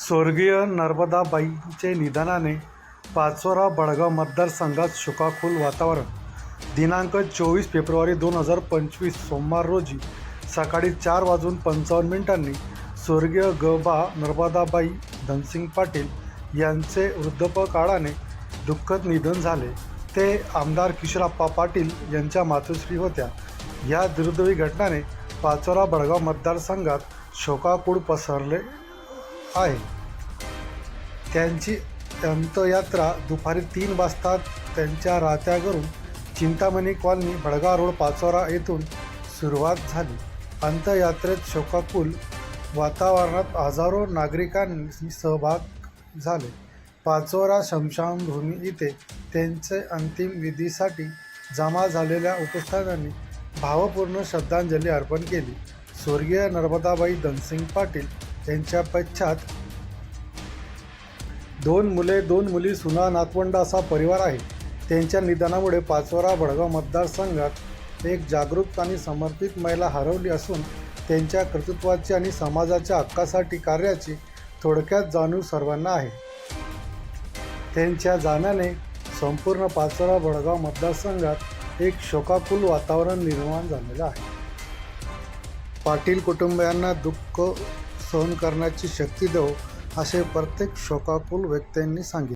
स्वर्गीय नर्मदाबाईंचे निधनाने पाचोरा बडगाव मतदारसंघात शोकाकुल वातावरण. दिनांक चोवीस फेब्रुवारी दोन हजार पंचवीस सोमवार रोजी सकाळी चार वाजून पंचावन्न मिनिटांनी स्वर्गीय ग बा नर्मदाबाई धनसिंग पाटील यांचे वृद्धपकाळाने दुःखद निधन झाले. ते आमदार किशोरप्पा पाटील यांच्या मातोश्री होत्या. या दुर्दैवी घटनाने पाचोरा बडगाव मतदारसंघात शोकाकूळ पसरले. आहे. त्यांची अंत्ययात्रा दुपारी तीन वाजता त्यांच्या राहत्या घरून चिंतामणी कॉलनी भडगा रोड पाचोरा येथून सुरुवात झाली. अंत्ययात्रेत शोकाकुल वातावरणात हजारो नागरिकांनी सहभाग झाले. पाचोरा शमशानभूमी इथे त्यांचे अंतिम विधीसाठी जमा झालेल्या उपस्थितांनी भावपूर्ण श्रद्धांजली अर्पण केली. स्वर्गीय नर्मदाबाई धनसिंग पाटील त्यांच्या पश्चात दोन मुले दोन मुली सुना नातवंड असा परिवार आहे. त्यांच्या निधनामुळे पाचोरा भडगाव मतदारसंघात एक जागरूक आणि समर्पित महिला हरवली असून त्यांच्या कर्तृत्वाची आणि समाजाच्या हक्कासाठी कार्याची थोडक्यात जाणीव सर्वांना आहे. त्यांच्या जाण्याने संपूर्ण पाचोरा भडगाव मतदारसंघात एक शोकाकुल वातावरण निर्माण झालेलं आहे. पाटील कुटुंबियांना दुःख सहन करण्याची शक्ती देव असे प्रत्येक शोकाकुल व्यक्तींनी सांगितले.